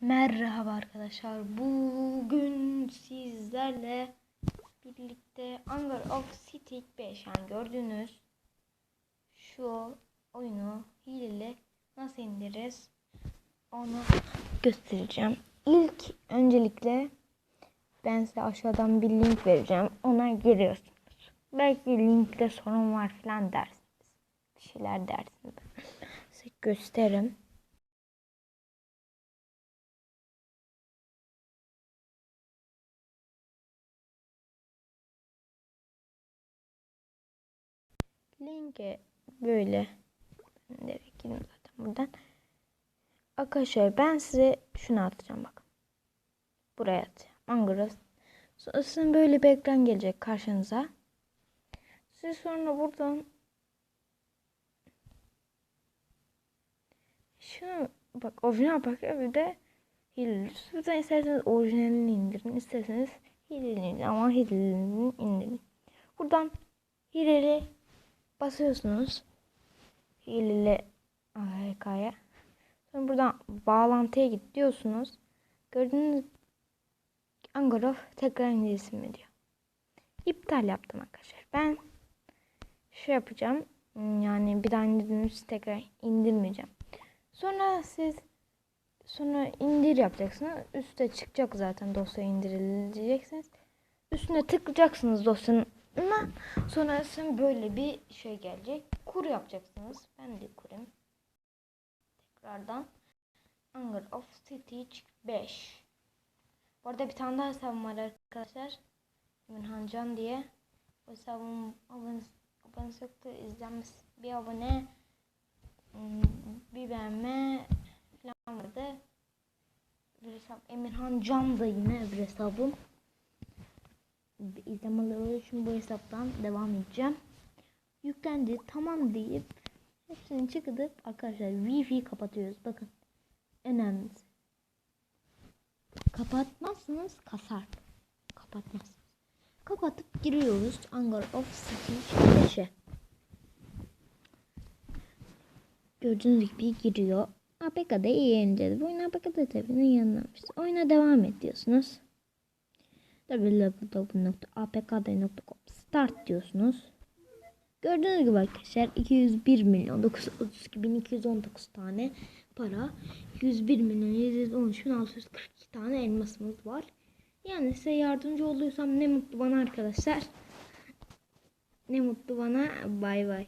Merhaba arkadaşlar. Bugün sizlerle birlikte Hunger of City 5 yani gördüğünüz şu oyunu hileli nasıl indiririz onu göstereceğim. İlk öncelikle ben size aşağıdan bir link vereceğim. Ona giriyorsunuz. Belki linkte sorun var falan dersiniz. Bir şeyler dersiniz. Size gösteririm. Linke böyle ben direkt zaten buradan. Arkadaşlar ben size şunu atacağım bakın. Buraya atacağım. Angros. Sonra sizin böyle bir ekran gelecek karşınıza. Siz sonra buradan şunu bak orijinal bak bir de hileli. Buradan isterseniz orijinalini indirin. isterseniz hileli indirin. Ama hilelini indirin. Buradan hileli basıyorsunuz. Hileli AHK'ya. Sonra buradan bağlantıya git diyorsunuz. Gördüğünüz Angarov tekrar indirilsin mi diyor. İptal yaptım arkadaşlar. Ben şey yapacağım. Yani bir daha indirdiğiniz tekrar indirmeyeceğim. Sonra siz sonra indir yapacaksınız. Üste çıkacak zaten dosya indirileceksin. Üstüne tıklayacaksınız dosyanın ama sonrasında böyle bir şey gelecek. Kur yapacaksınız. Ben de kurayım. Tekrardan. Hunger of Stitch 5. Bu arada bir tane daha hesabım var arkadaşlar. Emirhan Can diye. O hesabım abonesi, abonesi yoktu. İzlenmesi bir abone hmm, bir beğenme falan vardı. Bir hesap Emirhan Can da yine bir hesabım izlemeleri için bu hesaptan devam edeceğim. Yüklendi tamam deyip hepsini çıkartıp arkadaşlar wifi kapatıyoruz. Bakın önemlisi. Kapatmazsınız kasar. Kapatmazsınız. Kapatıp giriyoruz Hangar of City 5'e. Gördüğünüz gibi giriyor. APK'da iyi inceledi. Bu oyun APK'da tabii yanılmış. Oyuna devam ediyorsunuz www.apkd.com start diyorsunuz. Gördüğünüz gibi arkadaşlar 201 milyon 932 bin 219 tane para 101 milyon 713 bin 642 tane elmasımız var. Yani size yardımcı oluyorsam ne mutlu bana arkadaşlar. Ne mutlu bana. Bay bay.